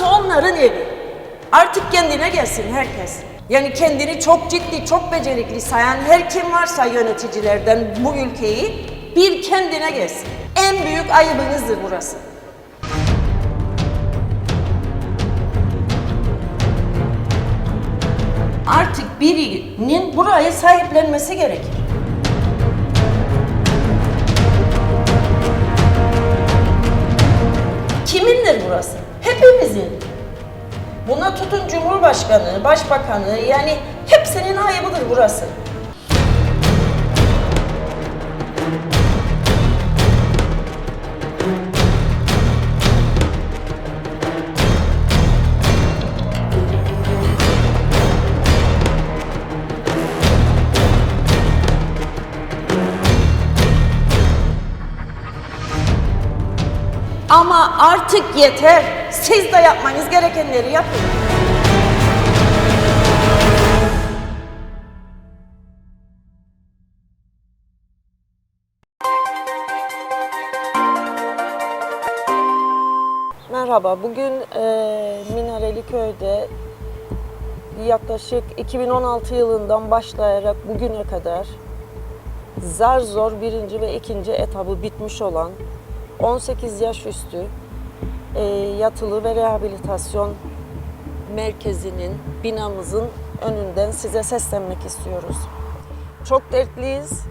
Burası onların evi. Artık kendine gelsin herkes. Yani kendini çok ciddi, çok becerikli sayan her kim varsa yöneticilerden bu ülkeyi bir kendine gelsin. En büyük ayıbınızdır burası. Artık birinin burayı sahiplenmesi gerekir. Kimindir burası? Hepimizin. Buna tutun Cumhurbaşkanı, Başbakanı yani hepsinin ayıbıdır burası. Ama artık yeter. Siz de yapmanız gerekenleri yapın. Merhaba, bugün e, Minareli Köy'de yaklaşık 2016 yılından başlayarak bugüne kadar zar zor birinci ve ikinci etabı bitmiş olan 18 yaş üstü e, yatılı ve rehabilitasyon merkezinin, binamızın önünden size seslenmek istiyoruz. Çok dertliyiz,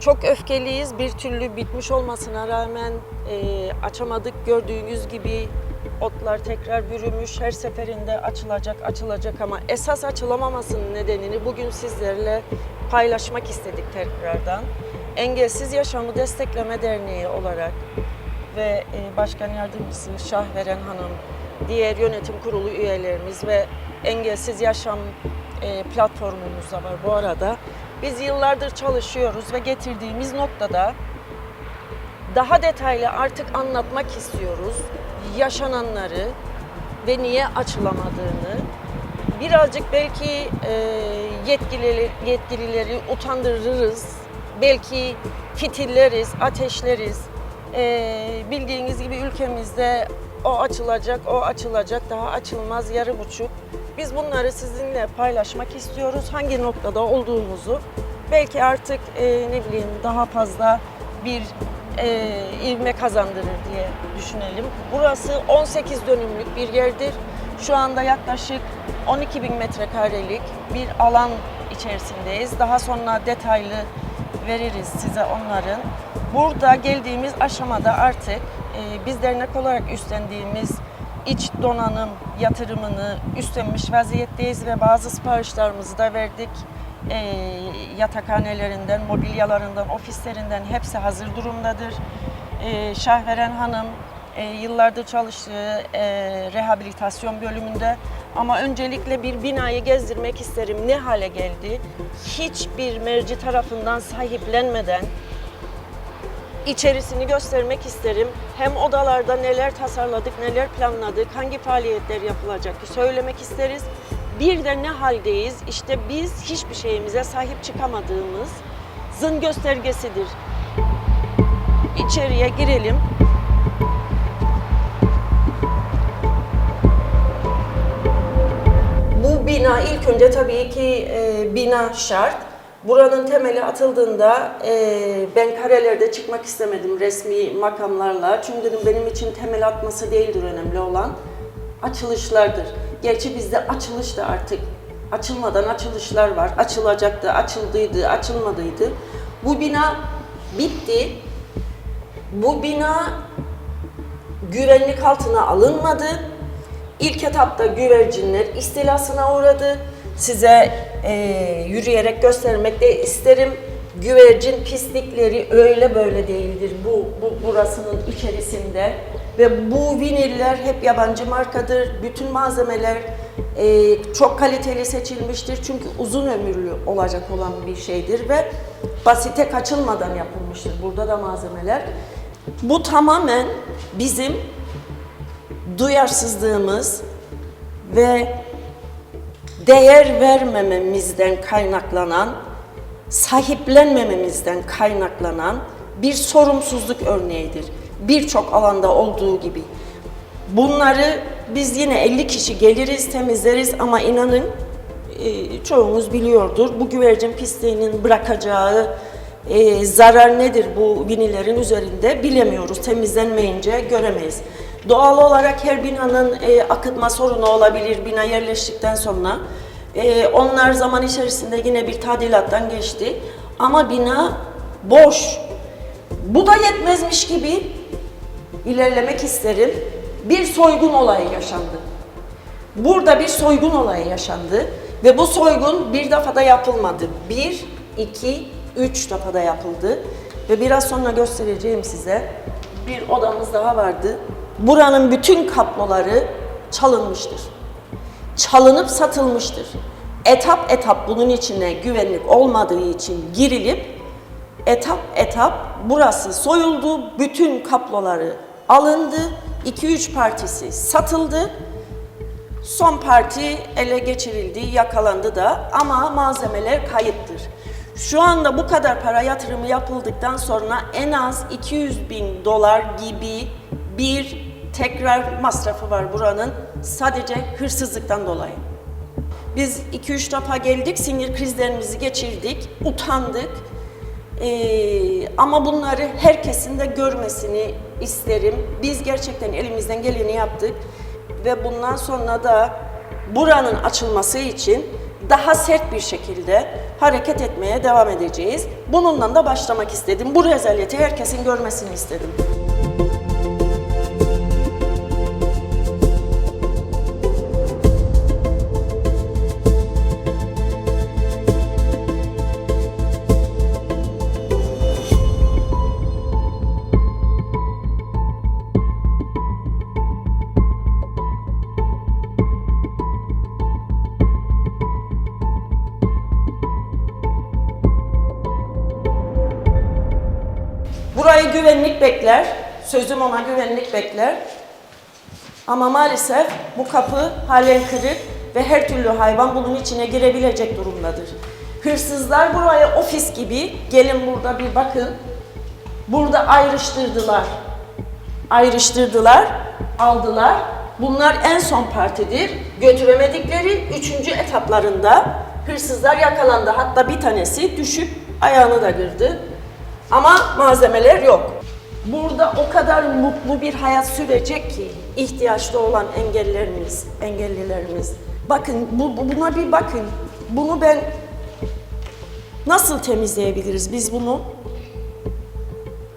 çok öfkeliyiz. Bir türlü bitmiş olmasına rağmen e, açamadık. Gördüğünüz gibi otlar tekrar bürümüş. Her seferinde açılacak, açılacak ama esas açılamamasının nedenini bugün sizlerle paylaşmak istedik tekrardan. Engelsiz Yaşamı Destekleme Derneği olarak ve e, Başkan Yardımcısı Şahveren Hanım, diğer yönetim kurulu üyelerimiz ve Engelsiz Yaşam e, platformumuz da var bu arada. Biz yıllardır çalışıyoruz ve getirdiğimiz noktada daha detaylı artık anlatmak istiyoruz. Yaşananları ve niye açılamadığını. Birazcık belki e, yetkilileri, yetkilileri utandırırız. Belki fitilleriz, ateşleriz. E, bildiğiniz gibi ülkemizde o açılacak, o açılacak, daha açılmaz yarı buçuk. Biz bunları sizinle paylaşmak istiyoruz. Hangi noktada olduğumuzu. Belki artık e, ne bileyim daha fazla bir e, ivme kazandırır diye düşünelim. Burası 18 dönümlük bir yerdir. Şu anda yaklaşık 12 bin metrekarelik bir alan içerisindeyiz. Daha sonra detaylı veririz size onların. Burada geldiğimiz aşamada artık e, biz dernek olarak üstlendiğimiz iç donanım yatırımını üstlenmiş vaziyetteyiz ve bazı siparişlerimizi de verdik. E, yatakhanelerinden, mobilyalarından, ofislerinden hepsi hazır durumdadır. E, Şahveren Hanım e, yıllardır çalıştığı e, rehabilitasyon bölümünde ama öncelikle bir binayı gezdirmek isterim. Ne hale geldi? Hiçbir merci tarafından sahiplenmeden içerisini göstermek isterim. Hem odalarda neler tasarladık, neler planladık, hangi faaliyetler yapılacak söylemek isteriz. Bir de ne haldeyiz? İşte biz hiçbir şeyimize sahip çıkamadığımız zın göstergesidir. İçeriye girelim. Bu bina ilk önce tabii ki e, bina şart. Buranın temeli atıldığında e, ben karelerde çıkmak istemedim resmi makamlarla. Çünkü dedim benim için temel atması değildir önemli olan. Açılışlardır. Gerçi bizde açılış da artık açılmadan açılışlar var. Açılacaktı, açıldıydı, açılmadıydı. Bu bina bitti. Bu bina güvenlik altına alınmadı. İlk etapta güvercinler istilasına uğradı. Size e, yürüyerek göstermek de isterim. Güvercin pislikleri öyle böyle değildir bu, bu burasının içerisinde ve bu viniller hep yabancı markadır. Bütün malzemeler e, çok kaliteli seçilmiştir çünkü uzun ömürlü olacak olan bir şeydir ve basite kaçılmadan yapılmıştır burada da malzemeler. Bu tamamen bizim duyarsızlığımız ve değer vermememizden kaynaklanan, sahiplenmememizden kaynaklanan bir sorumsuzluk örneğidir. Birçok alanda olduğu gibi. Bunları biz yine 50 kişi geliriz, temizleriz ama inanın e, çoğunuz biliyordur. Bu güvercin pisliğinin bırakacağı e, zarar nedir bu binilerin üzerinde bilemiyoruz. Temizlenmeyince göremeyiz. Doğal olarak her binanın e, akıtma sorunu olabilir bina yerleştikten sonra. E, onlar zaman içerisinde yine bir tadilattan geçti. Ama bina boş. Bu da yetmezmiş gibi ilerlemek isterim. Bir soygun olayı yaşandı. Burada bir soygun olayı yaşandı ve bu soygun bir defada yapılmadı. Bir, iki, üç defada yapıldı ve biraz sonra göstereceğim size bir odamız daha vardı. Buranın bütün kaploları çalınmıştır. Çalınıp satılmıştır. Etap etap bunun içine güvenlik olmadığı için girilip etap etap burası soyuldu, bütün kaploları alındı, 2-3 partisi satıldı. Son parti ele geçirildi, yakalandı da ama malzemeler kayıptır. Şu anda bu kadar para yatırımı yapıldıktan sonra en az 200 bin dolar gibi bir tekrar masrafı var buranın sadece hırsızlıktan dolayı. Biz 2-3 defa geldik, sinir krizlerimizi geçirdik, utandık. Ee, ama bunları herkesin de görmesini isterim. Biz gerçekten elimizden geleni yaptık ve bundan sonra da buranın açılması için daha sert bir şekilde hareket etmeye devam edeceğiz. Bununla da başlamak istedim. Bu rezaleti herkesin görmesini istedim. Burayı güvenlik bekler. Sözüm ona güvenlik bekler. Ama maalesef bu kapı halen kırık ve her türlü hayvan bunun içine girebilecek durumdadır. Hırsızlar buraya ofis gibi, gelin burada bir bakın. Burada ayrıştırdılar. Ayrıştırdılar, aldılar. Bunlar en son partidir. Götüremedikleri üçüncü etaplarında hırsızlar yakalandı. Hatta bir tanesi düşüp ayağını da kırdı. Ama malzemeler yok. Burada o kadar mutlu bir hayat sürecek ki ihtiyaçta olan engellerimiz, engellilerimiz. Bakın bu- buna bir bakın. Bunu ben nasıl temizleyebiliriz biz bunu?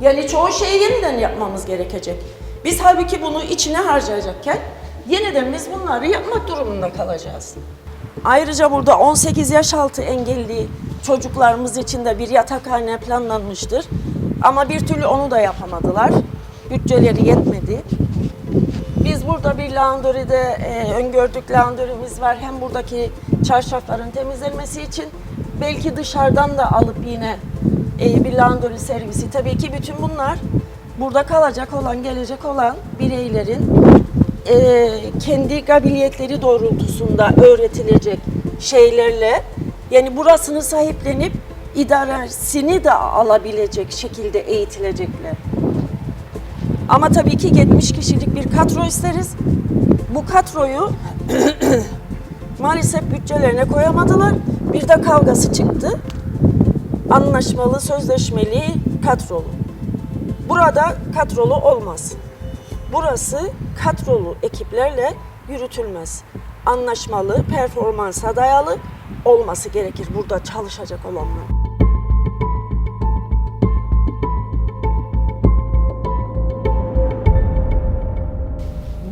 Yani çoğu şeyi yeniden yapmamız gerekecek. Biz halbuki bunu içine harcayacakken yeniden biz bunları yapmak durumunda kalacağız. Ayrıca burada 18 yaş altı engelli çocuklarımız için de bir yatakhane planlanmıştır. Ama bir türlü onu da yapamadılar. Bütçeleri yetmedi. Biz burada bir laundry'de e, öngördük laundry'miz var. Hem buradaki çarşafların temizlenmesi için belki dışarıdan da alıp yine e, bir laundry servisi. Tabii ki bütün bunlar burada kalacak olan, gelecek olan bireylerin e, kendi kabiliyetleri doğrultusunda öğretilecek şeylerle yani burasını sahiplenip idaresini de alabilecek şekilde eğitilecekler. Ama tabii ki 70 kişilik bir kadro isteriz. Bu kadroyu maalesef bütçelerine koyamadılar. Bir de kavgası çıktı. Anlaşmalı, sözleşmeli, kadrolu. Burada kadrolu olmaz. Burası kadrolu ekiplerle yürütülmez. Anlaşmalı, performansa dayalı olması gerekir burada çalışacak olanlar.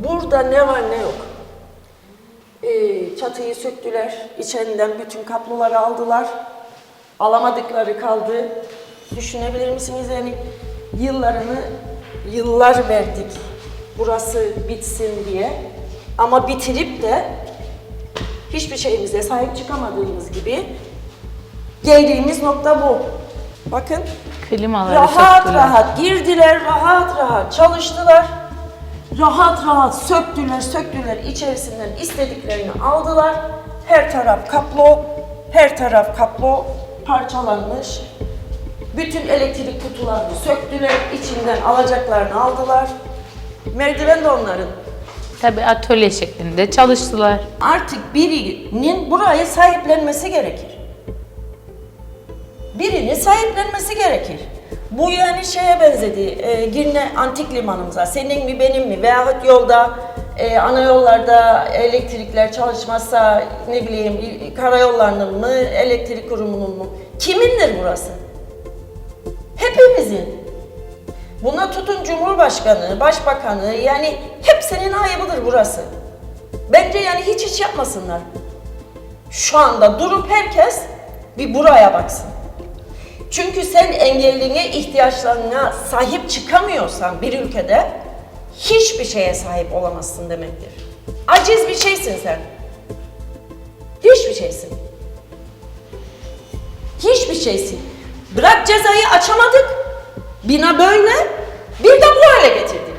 Burada ne var ne yok. Ee, çatıyı söktüler, içerinden bütün kapluları aldılar. Alamadıkları kaldı. Düşünebilir misiniz yani yıllarını yıllar verdik burası bitsin diye. Ama bitirip de hiçbir şeyimize sahip çıkamadığımız gibi geldiğimiz nokta bu. Bakın Klimaları rahat söktüler. rahat girdiler, rahat rahat çalıştılar. Rahat rahat söktüler, söktüler. içerisinden istediklerini aldılar. Her taraf kaplo, her taraf kaplo parçalanmış. Bütün elektrik kutularını söktüler, içinden alacaklarını aldılar. Merdiven de onların. Tabii atölye şeklinde çalıştılar. Artık birinin burayı sahiplenmesi gerekir. Birinin sahiplenmesi gerekir. Bu yani şeye benzedi, e, Girne Antik Limanımıza, senin mi benim mi veyahut yolda, e, ana yollarda elektrikler çalışmazsa ne bileyim karayollarının mı, elektrik kurumunun mu? Kimindir burası? Hepimizin. Buna tutun Cumhurbaşkanı, Başbakanı yani hepsinin ayıbıdır burası. Bence yani hiç hiç yapmasınlar. Şu anda durup herkes bir buraya baksın. Çünkü sen engelline ihtiyaçlarına sahip çıkamıyorsan bir ülkede hiçbir şeye sahip olamazsın demektir. Aciz bir şeysin sen. Hiçbir şeysin. Hiçbir şeysin. Bırak cezayı açamadık. Bina böyle. Bir de bu hale getirdik.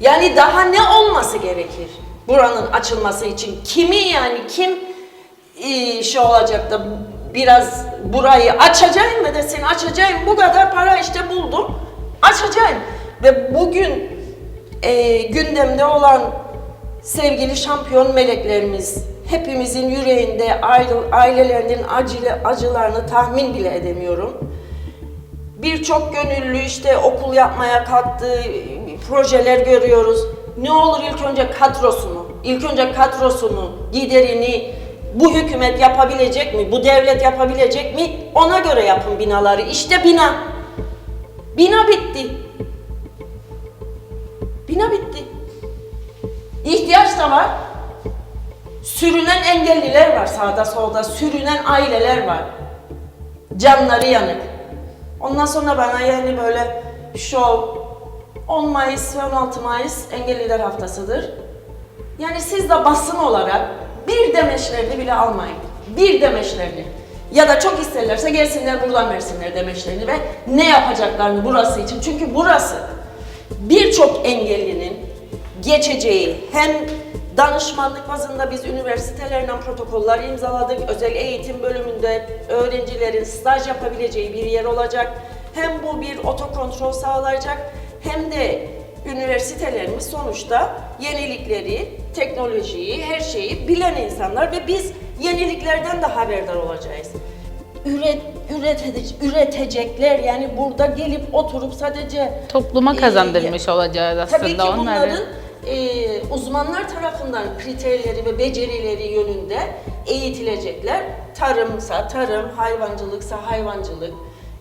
Yani daha ne olması gerekir buranın açılması için? Kimi yani kim e, şey olacak da biraz burayı açacağım ve de seni açacağım bu kadar para işte buldum açacağım ve bugün e, gündemde olan sevgili şampiyon meleklerimiz hepimizin yüreğinde aile- ailelerinin acılı, acılarını tahmin bile edemiyorum birçok gönüllü işte okul yapmaya kalktı, projeler görüyoruz. Ne olur ilk önce kadrosunu, ilk önce kadrosunu, giderini bu hükümet yapabilecek mi, bu devlet yapabilecek mi? Ona göre yapın binaları. İşte bina. Bina bitti. Bina bitti. İhtiyaç da var. Sürünen engelliler var sağda solda, sürünen aileler var. Canları yanık. Ondan sonra bana yani böyle şov 10 Mayıs ve 16 Mayıs Engelliler Haftası'dır. Yani siz de basın olarak bir demeçlerini bile almayın. Bir demeçlerini. Ya da çok isterlerse gelsinler buradan versinler demeçlerini ve ne yapacaklarını burası için. Çünkü burası birçok engellinin geçeceği hem danışmanlık bazında biz üniversitelerle protokoller imzaladık. Özel eğitim bölümünde öğrencilerin staj yapabileceği bir yer olacak. Hem bu bir otokontrol sağlayacak hem de üniversitelerimiz sonuçta yenilikleri, teknolojiyi, her şeyi bilen insanlar ve biz yeniliklerden de haberdar olacağız. Üret, üretece- üretecekler yani burada gelip oturup sadece Topluma Ee, kazandırmış olacağız aslında Tabii ki onları. bunların e, uzmanlar tarafından kriterleri ve becerileri yönünde eğitilecekler. Tarımsa tarım, hayvancılıksa hayvancılık.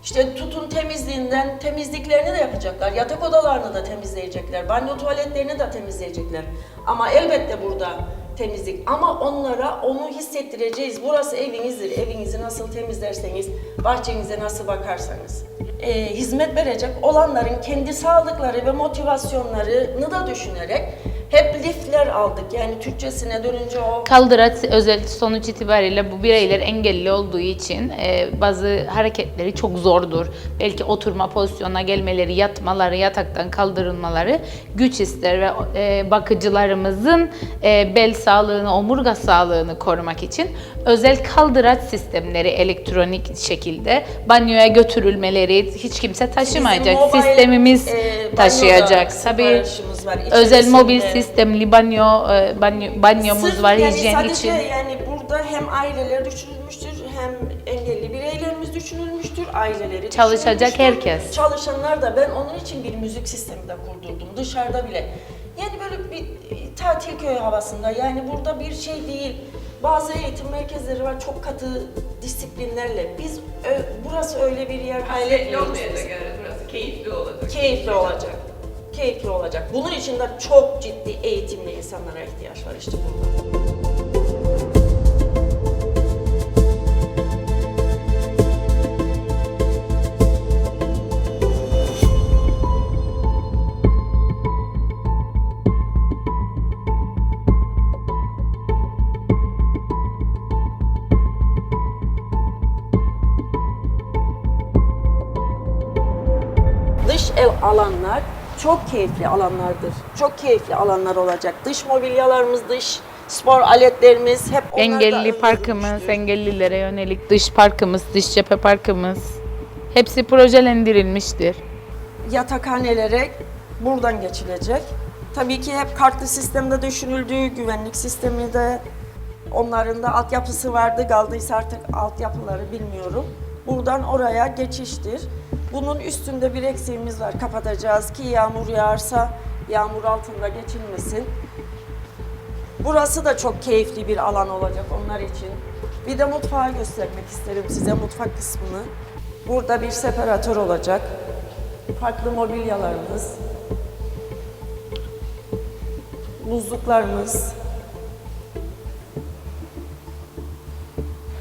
İşte tutun temizliğinden temizliklerini de yapacaklar. Yatak odalarını da temizleyecekler. Banyo tuvaletlerini de temizleyecekler. Ama elbette burada temizlik. Ama onlara onu hissettireceğiz. Burası evinizdir. Evinizi nasıl temizlerseniz, bahçenize nasıl bakarsanız. E, hizmet verecek olanların kendi sağlıkları ve motivasyonlarını da düşünerek hep liftler aldık. Yani Türkçesine dönünce o Kaldıraç özel sonuç itibariyle bu bireyler engelli olduğu için e, bazı hareketleri çok zordur. Belki oturma pozisyonuna gelmeleri, yatmaları, yataktan kaldırılmaları güç ister ve e, bakıcılarımızın e, bel sağlığını, omurga sağlığını korumak için özel kaldıraç sistemleri elektronik şekilde banyoya götürülmeleri hiç kimse taşımayacak. Mobile, Sistemimiz e, taşıyacak. Tabii özel mobil İçerisinde- sistemli banyo, e, banyo banyomuz Sırf var yani hijyen sadece için. yani burada hem aileler düşünülmüştür hem engelli bireylerimiz düşünülmüştür, aileleri Çalışacak düşünülmüştür. herkes. Çalışanlar da ben onun için bir müzik sistemi de kurdurdum dışarıda bile. Yani böyle bir tatil köyü havasında yani burada bir şey değil. Bazı eğitim merkezleri var çok katı disiplinlerle. Biz ö- burası öyle bir yer hayal Sürekli etmiyoruz. olmayacak biz. yani burası keyifli olacak. Keyifli olacak. Keyifli olacak. Bunun için de çok ciddi eğitimli insanlara ihtiyaç var işte burada. Çok keyifli alanlardır. Çok keyifli alanlar olacak. Dış mobilyalarımız, dış spor aletlerimiz hep onlar da Engelli parkımız, engellilere yönelik dış parkımız, dış cephe parkımız hepsi projelendirilmiştir. Yatakhanelere buradan geçilecek. Tabii ki hep kartlı sistemde düşünüldü, güvenlik sistemi de onların da altyapısı vardı. Kaldıysa artık altyapıları bilmiyorum. Buradan oraya geçiştir. Bunun üstünde bir eksiğimiz var. Kapatacağız ki yağmur yağarsa yağmur altında geçilmesin. Burası da çok keyifli bir alan olacak onlar için. Bir de mutfağı göstermek isterim size mutfak kısmını. Burada bir separatör olacak. Farklı mobilyalarımız, buzluklarımız,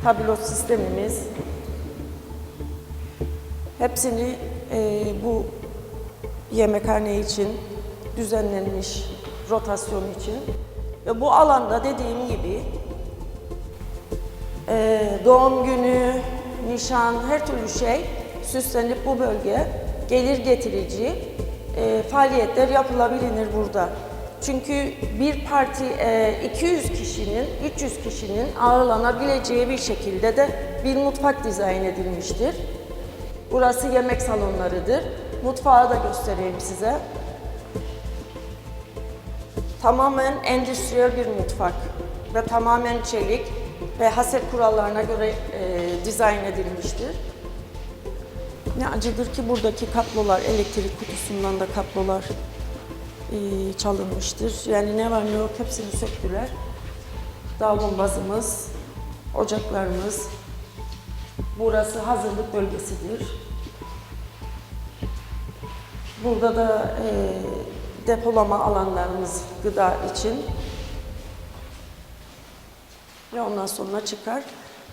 tablo sistemimiz. Hepsini eee, bu yemekhane için düzenlenmiş rotasyon için ve bu alanda dediğim gibi eee, doğum günü, nişan, her türlü şey süslenip bu bölge gelir getirici eee, faaliyetler yapılabilir burada. Çünkü bir parti eee, 200 kişinin, 300 kişinin ağırlanabileceği bir şekilde de bir mutfak dizayn edilmiştir. Burası yemek salonlarıdır. Mutfağı da göstereyim size. Tamamen endüstriyel bir mutfak ve tamamen çelik ve haset kurallarına göre e, dizayn edilmiştir. Ne acıdır ki buradaki kablolar, elektrik kutusundan da kablolar e, çalınmıştır. Yani ne var ne yok hepsini söktüler. Davlumbazımız, ocaklarımız, burası hazırlık bölgesidir. Burada da e, depolama alanlarımız gıda için. Ve ondan sonra çıkar.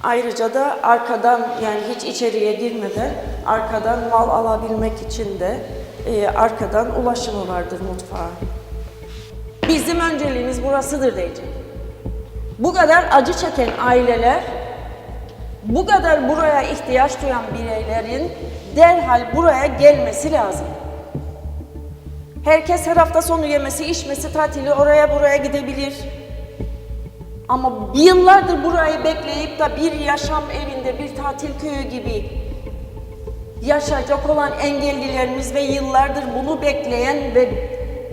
Ayrıca da arkadan yani hiç içeriye girmeden arkadan mal alabilmek için de e, arkadan ulaşımı vardır mutfağa. Bizim önceliğimiz burasıdır diyeceğim. Bu kadar acı çeken aileler, bu kadar buraya ihtiyaç duyan bireylerin derhal buraya gelmesi lazım. Herkes her hafta sonu yemesi, içmesi, tatili oraya buraya gidebilir. Ama yıllardır burayı bekleyip de bir yaşam evinde, bir tatil köyü gibi yaşayacak olan engellilerimiz ve yıllardır bunu bekleyen ve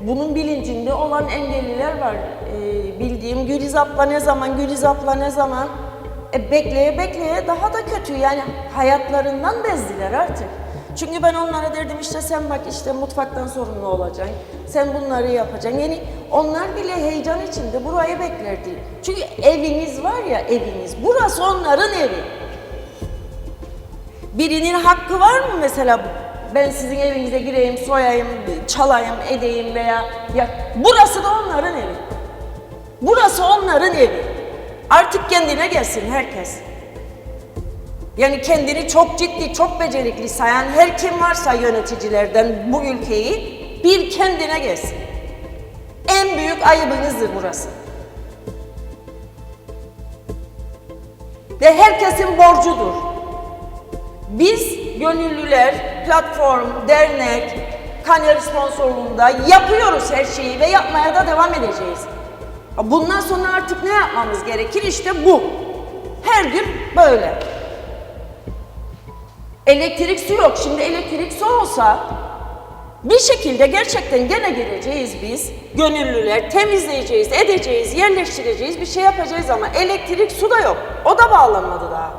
bunun bilincinde olan engelliler var. Ee, bildiğim Güliz abla ne zaman, Güliz abla ne zaman. E, bekleye bekleye daha da kötü yani hayatlarından bezdiler artık. Çünkü ben onlara derdim işte sen bak işte mutfaktan sorumlu olacaksın. Sen bunları yapacaksın. Yani onlar bile heyecan içinde burayı beklerdi. Çünkü eviniz var ya eviniz. Burası onların evi. Birinin hakkı var mı mesela ben sizin evinize gireyim, soyayım, çalayım, edeyim veya ya burası da onların evi. Burası onların evi. Artık kendine gelsin herkes. Yani kendini çok ciddi, çok becerikli sayan her kim varsa yöneticilerden bu ülkeyi bir kendine gelsin. En büyük ayıbınızdır burası. Ve herkesin borcudur. Biz gönüllüler, platform, dernek, kariyer sponsorluğunda yapıyoruz her şeyi ve yapmaya da devam edeceğiz. Bundan sonra artık ne yapmamız gerekir? İşte bu. Her gün böyle. Elektrik su yok. Şimdi elektrik su olsa bir şekilde gerçekten gene gireceğiz biz. Gönüllüler temizleyeceğiz, edeceğiz, yerleştireceğiz, bir şey yapacağız ama elektrik su da yok. O da bağlanmadı daha.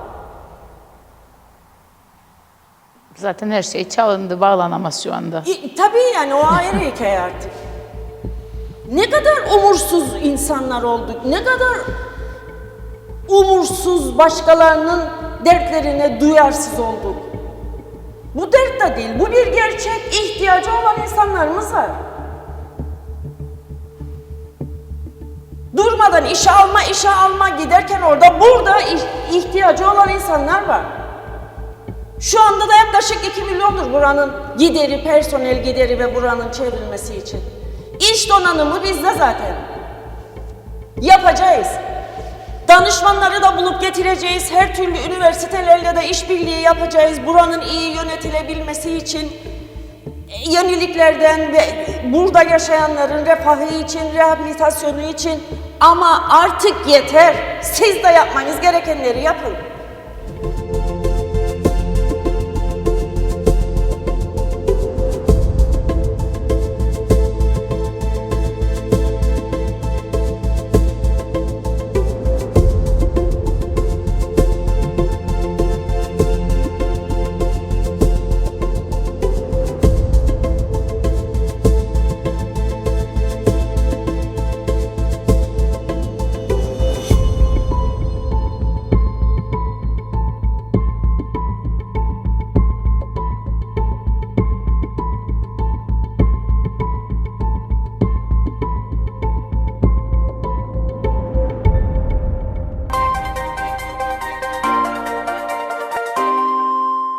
Zaten her şey çalındı, bağlanamaz şu anda. İ- tabii yani o ayrı hikaye artık. Ne kadar umursuz insanlar olduk, ne kadar umursuz başkalarının dertlerine duyarsız olduk. Bu dert de değil, bu bir gerçek. ihtiyacı olan insanlarımız var. Durmadan işe alma, işe alma giderken orada burada ihtiyacı olan insanlar var. Şu anda da yaklaşık 2 milyondur buranın gideri, personel gideri ve buranın çevrilmesi için. İş donanımı bizde zaten. Yapacağız. Danışmanları da bulup getireceğiz. Her türlü üniversitelerle de işbirliği yapacağız. Buranın iyi yönetilebilmesi için e, yeniliklerden ve burada yaşayanların refahı için, rehabilitasyonu için ama artık yeter. Siz de yapmanız gerekenleri yapın.